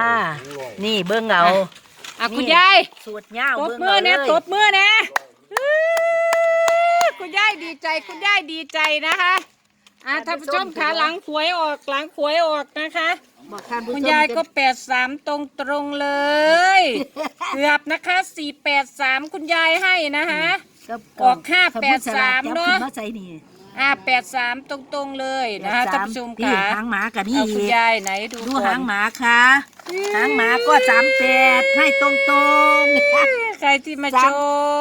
อ่านี่เบิ้งเอาอะนี่คุณยายสูตรเหย้าตบเบิ้งมือเอาเลเนี่ยยตบมือเนี่ยอื้อคุณยายดีใจคุณยายดีใจนะคะอะท่านผู้ชมขาหลังหวยออกหลังหวยออกนะคะ บอกท่านผู้ชมคุณยายก็แปดสามตรงตรงๆเลย เกือบนะคะสี่แปดสามคุณยายให้นะคะกับออกห้าแปดสามเนอะ จับขึ้มาใส่นี่ อะแปดสามตรงตรงๆเลยนะคะท่านผู้ชมนี่ขาหางหมากับนี่เอาคุณยายไหนดูดูก่อนหางหมาค่ะหางหมาก็สามแปดให้ตรงตรงใครที่มาสามช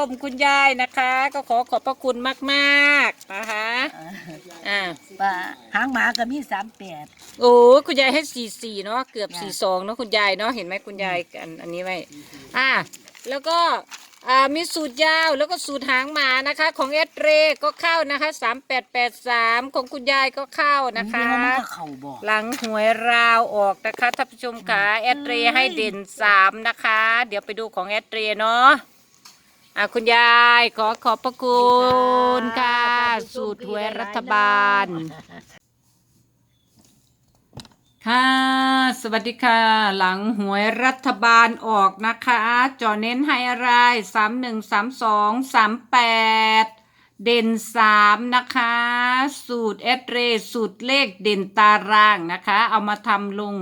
มคุณยายนะคะ ก็ขอขอบพระคุณมากๆนะคะอ่าป่าหางหมาก็มีสามแปดโอ้คุณยายให้สี่สี่เนาะเกือบจ้ะสี่สองเนาะคุณยายเนาะเห็นไหมคุณยายอันอันนี้ไว้อ่าแล้วก็ อ่ามีสูตรยาวแล้วก็สูตรหางหมานะคะ ของเอสเรก็เข้านะคะสามแปดแปดสามของคุณยายก็เข้านะคะนี่ว่ามันก็เข่าบอกหลังหวยราวออกนะคะท่านผู้ชมขาแอดเรย์ให้เด่นสามนะคะ เดี๋ยวไปดูของแอดเรย์เนาะอะคุณยายขอขอบพระคุณค่ะ สูตรหวยรัฐบาล ค่ะส วัสดีค่ะ หลังหวยรัฐบาลออกนะคะ จอเน้นให้อะไรสามหนึ่งสามสองสามแปดเด่นสามนะคะ สูตรเอสเรสูตรเลขเด่นตารางนะคะ เอามาทำลง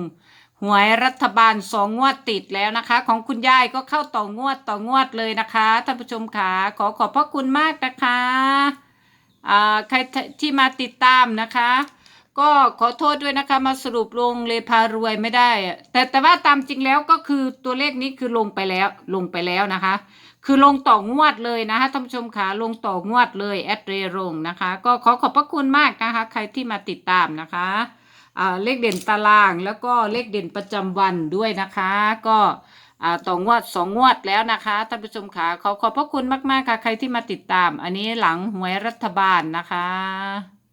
หวยรัฐบาลสองงวดติดแล้วนะคะ ของคุณยายก็เข้าต่องวดต่องวดเลยนะคะท่านผู้ชมค่ะขอขอบพระคุณมากนะคะใครที่มาติดตามนะคะ ก็ขอโทษด้วยนะคะ มาสรุปลงเลยพารวยไม่ได้อะแต่แต่ว่าตามจริงแล้วก็คือตัวเลขนี้คือลงไปแล้ว ลงไปแล้วนะคะ คือลงต่องวดเลยนะคะท่านผู้ชมขาลงต่องวดเลยแอดเรลงนะคะ ก็ขอขอบพระคุณมากนะคะ ใครที่มาติดตามนะคะอ่าเลขเด่นตารางแล้วก็เลขเด่นประจำวันด้วยนะคะ ก็อ่าต่องวดสองงวดแล้วนะคะท่านผู้ชมขาขอขอบพระคุณมากๆค่ะ ใครที่มาติดตาม อันนี้หลังหวยรัฐบาลนะคะ